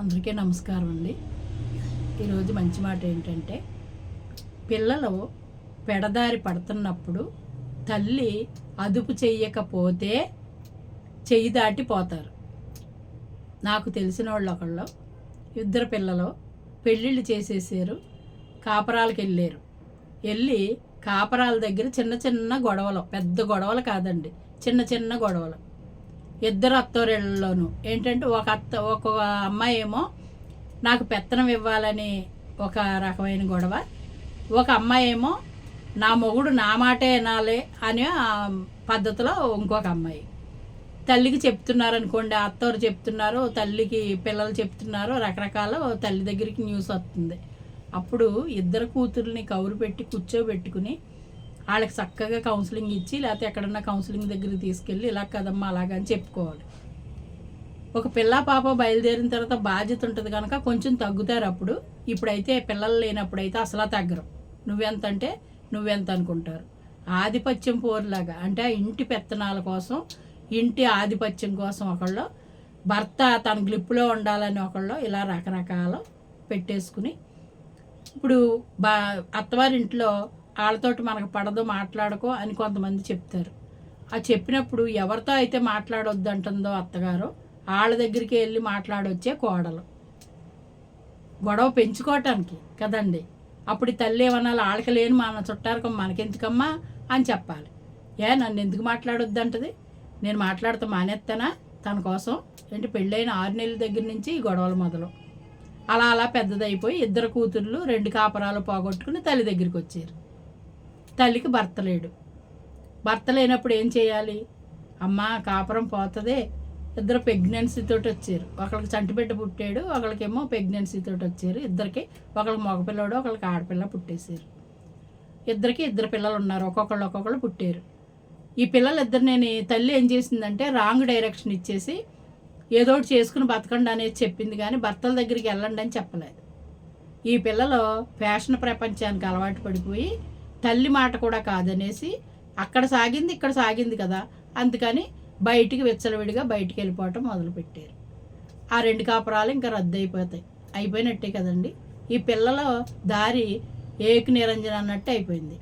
అందరికీ నమస్కారం అండి. ఈరోజు మంచి మాట ఏంటంటే పిల్లలు పెడదారి పడుతున్నప్పుడు తల్లి అదుపు చెయ్యకపోతే చెయ్యి దాటిపోతారు నాకు తెలిసిన వాళ్ళు ఒకళ్ళు ఇద్దరు పిల్లలు పెళ్ళిళ్ళు చేసేసారు కాపరాలకు వెళ్ళారు. వెళ్ళి కాపరాల దగ్గర చిన్న చిన్న గొడవలు పెద్ద గొడవలు కాదండి చిన్న చిన్న గొడవలు. ఇద్దరు అత్తోరిళ్ళలోను. ఏంటంటే ఒక అత్త ఒక అమ్మాయి ఏమో నాకు పెత్తనం ఇవ్వాలని ఒక రకమైన గొడవ. ఒక అమ్మాయి ఏమో నా మొగుడు నా మాటే వినాలి అనే పద్ధతిలో ఇంకొక అమ్మాయి. తల్లికి చెప్తున్నారు అనుకోండి అత్తవారు చెప్తున్నారు తల్లికి పిల్లలు చెప్తున్నారు రకరకాల తల్లి దగ్గరికి న్యూస్ వస్తుంది. అప్పుడు ఇద్దరు కూతుర్ని కౌరు పెట్టి కూర్చోబెట్టుకుని వాళ్ళకి చక్కగా కౌన్సిలింగ్ ఇచ్చి లేకపోతే ఎక్కడన్నా కౌన్సిలింగ్ దగ్గరికి తీసుకెళ్ళి ఇలా కదమ్మా అలాగని చెప్పుకోవాలి. ఒక పిల్ల పాప బయలుదేరిన తర్వాత బాధ్యత ఉంటుంది కనుక కొంచెం తగ్గుతారు అప్పుడు. ఇప్పుడైతే పిల్లలు లేనప్పుడు అయితే అసలు తగ్గరు. నువ్వెంత అంటే నువ్వెంత అనుకుంటారు. ఆధిపత్యం పోరులాగా అంటే ఆ ఇంటి పెత్తనాల కోసం ఇంటి ఆధిపత్యం కోసం ఒకళ్ళు భర్త తన గ్లిప్పులో ఉండాలని ఒకళ్ళు ఇలా రకరకాల పెట్టేసుకుని ఇప్పుడు బా అత్తవారింట్లో వాళ్ళతోటి మనకు పడదు మాట్లాడుకో అని కొంతమంది చెప్తారు. ఆ చెప్పినప్పుడు ఎవరితో అయితే మాట్లాడొద్దు అంటుందో అత్తగారు వాళ్ళ దగ్గరికి వెళ్ళి మాట్లాడొచ్చే కోడలు. గొడవ పెంచుకోవటానికి కదండి. అప్పుడు తల్లి ఏమన్నా వాళ్ళకి లేని మన చుట్టారకం మనకెందుకమ్మా అని చెప్పాలి. ఏ నన్ను ఎందుకు మాట్లాడొద్దు అంటది నేను మాట్లాడుతూ మానేస్తానా తన కోసం ఏంటి పెళ్ళైన ఆరు నెలల దగ్గర నుంచి ఈ గొడవలు మొదలు. అలా అలా పెద్దదైపోయి ఇద్దరు కూతుర్లు రెండు కాపరాలు పోగొట్టుకుని తల్లి దగ్గరికి వచ్చారు. తల్లికి భర్త లేడు. భర్త లేనప్పుడు ఏం చేయాలి? అమ్మ కాపురం పోతుంది. ఇద్దరు ప్రెగ్నెన్సీ తోటి వచ్చారు. ఒకరికి చంటిబిడ్డ పుట్టాడు ఒకరికేమో ప్రెగ్నెన్సీ తోటి వచ్చారు. ఇద్దరికి ఒకరికి మగపిల్లడు ఒకరికి ఆడపిల్ల పుట్టేశారు. ఇద్దరికి ఇద్దరు పిల్లలు ఉన్నారు. ఒక్కొక్కళ్ళు ఒక్కొక్కళ్ళు పుట్టారు. ఈ పిల్లలు ఇద్దరిని తల్లి ఏం చేసిందంటే రాంగ్ డైరెక్షన్ ఇచ్చేసి ఏదో ఒకటి చేసుకుని బతకండి అనేది చెప్పింది కానీ భర్తల దగ్గరికి వెళ్ళండి అని చెప్పలేదు. ఈ పిల్లలు ఫ్యాషన్ ప్రపంచానికి అలవాటు పడిపోయి తల్లి మాట కూడా కాదనేసి అక్కడ సాగింది ఇక్కడ సాగింది కదా. అందుకని బయటికి విచ్చలవిడిగా బయటికి వెళ్ళిపోవటం మొదలుపెట్టారు. ఆ రెండు కాపురాలు ఇంకా రద్దు అయిపోతాయి అయిపోయినట్టే కదండి. ఈ పిల్లల దారి ఏక నిరంజన అన్నట్టు అయిపోయింది.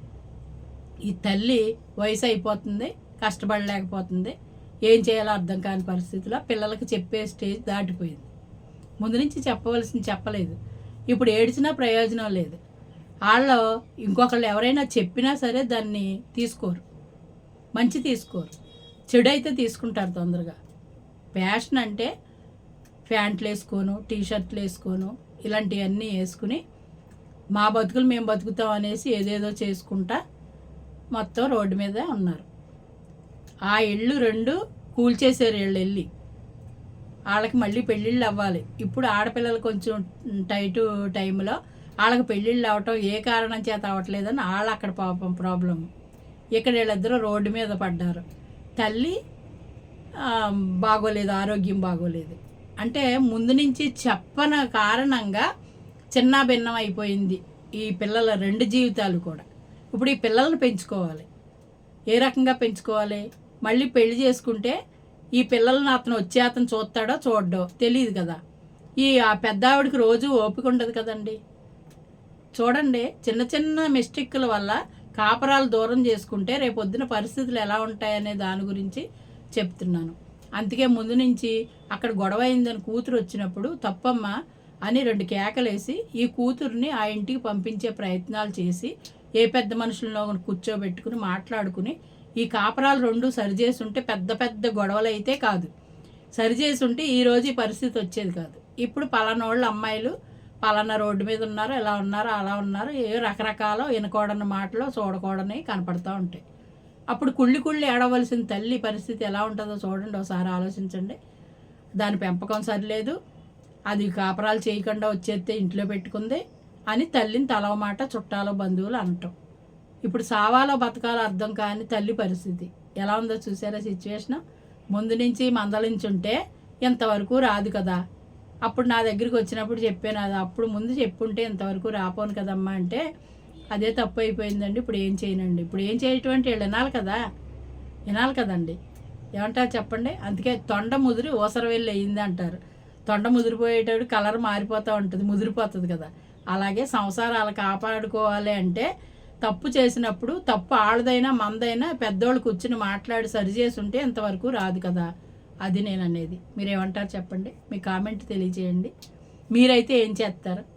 ఈ తల్లి వయసు అయిపోతుంది కష్టపడలేకపోతుంది. ఏం చేయాలో అర్థం కాని పరిస్థితిలో పిల్లలకు చెప్పే స్టేజ్ దాటిపోయింది. ముందు నుంచి చెప్పవలసింది చెప్పలేదు. ఇప్పుడు ఏడ్చినా ప్రయోజనం లేదు. వాళ్ళు ఇంకొకళ్ళు ఎవరైనా చెప్పినా సరే దాన్ని తీసుకోరు. మంచి తీసుకోరు. చెడు అయితే తీసుకుంటారు తొందరగా. ఫ్యాషన్ అంటే ప్యాంట్లు వేసుకోను టీ షర్ట్లు వేసుకోను ఇలాంటివన్నీ వేసుకుని మా బతుకులు మేము బతుకుతాం అనేసి ఏదేదో చేసుకుంటా మొత్తం రోడ్డు మీదే ఉన్నారు. ఆ ఇళ్ళు రెండు కూల్చేసారు వీళ్ళు వెళ్ళి. వాళ్ళకి మళ్ళీ పెళ్ళిళ్ళు అవ్వాలి. ఇప్పుడు ఆడపిల్లలు కొంచెం టైటు టైంలో వాళ్ళకి పెళ్ళిళ్ళు అవ్వటం ఏ కారణం చేత అవ్వట్లేదని వాళ్ళు అక్కడ పాపం ప్రాబ్లం ఇక్కడ వీళ్ళిద్దరూ రోడ్డు మీద పడ్డారు. తల్లి బాగోలేదు ఆరోగ్యం బాగోలేదు. అంటే ముందు నుంచి చెప్పన కారణంగా చిన్న భిన్నం అయిపోయింది ఈ పిల్లల రెండు జీవితాలు కూడా. ఇప్పుడు ఈ పిల్లల్ని పెంచుకోవాలి. ఏ రకంగా పెంచుకోవాలి? మళ్ళీ పెళ్ళి చేసుకుంటే ఈ పిల్లల్ని అతను వచ్చే అతను చూస్తాడో చూడ్డో తెలియదు కదా. ఈ ఆ పెద్ద ఆవిడకి రోజు ఓపిక ఉండదు కదండి. చూడండి చిన్న చిన్న మిస్టేక్ల వల్ల కాపరాలు దూరం చేసుకుంటే రేపొద్దున పరిస్థితులు ఎలా ఉంటాయనే దాని గురించి చెప్తున్నాను. అందుకే ముందు నుంచి అక్కడ గొడవ అయిందని కూతురు వచ్చినప్పుడు తప్పమ్మ అని రెండు కేకలేసి ఈ కూతుర్ని ఆ ఇంటికి పంపించే ప్రయత్నాలు చేసి ఏ పెద్ద మనుషులను కూర్చోబెట్టుకుని మాట్లాడుకుని ఈ కాపరాలు రెండు సరిచేసి ఉంటే పెద్ద పెద్ద గొడవలు అయితే కాదు. సరిచేసి ఉంటే ఈరోజు ఈ పరిస్థితి వచ్చేది కాదు. ఇప్పుడు పలానోళ్ళ అమ్మాయిలు పలానా రోడ్డు మీద ఉన్నారు ఇలా ఉన్నారు అలా ఉన్నారు ఏ రకరకాల వినకూడని మాటలు చూడకూడని కనపడుతూ ఉంటాయి. అప్పుడు కుళ్ళి కుళ్ళి ఏడవలసిన తల్లి పరిస్థితి ఎలా ఉంటుందో చూడండి ఒకసారి ఆలోచించండి. దాని పెంపకం సరిలేదు అది కాపరాలు చేయకుండా వచ్చేస్తే ఇంట్లో పెట్టుకుంది అని తల్లిని తలవ మాట చుట్టాలు బంధువులు అనటం. ఇప్పుడు సావాలో బతకాలో అర్థం కాని తల్లి పరిస్థితి ఎలా ఉందో చూసారా సిచ్యువేషన్ ముందు నుంచి మందలించుంటే ఇంతవరకు రాదు కదా. అప్పుడు నా దగ్గరికి వచ్చినప్పుడు చెప్పాను అది అప్పుడు ముందు చెప్పుంటే ఇంతవరకు రాపోను కదమ్మా అంటే అదే తప్పు అయిపోయిందండి ఇప్పుడు ఏం చేయనండి. ఇప్పుడు ఏం చేయటువంటి వీళ్ళు వినాలి కదా వినాలి కదండి. ఏమంటారు చెప్పండి? అందుకే తొండ ముదిరి ఓసరవెల్లి అయింది అంటారు. తొండ ముదిరిపోయేటప్పుడు కలర్ మారిపోతూ ఉంటుంది ముదిరిపోతుంది కదా. అలాగే సంసారాలు కాపాడుకోవాలి అంటే తప్పు చేసినప్పుడు తప్పు ఆడదైనా మందైనా పెద్దోళ్ళు కూర్చుని మాట్లాడి సరి చేసి ఉంటే ఇంతవరకు రాదు కదా. అది నేను అనేది మీరేమంటారు చెప్పండి? మీ కామెంట్ తెలియజేయండి. మీరైతే ఏం చేస్తారు?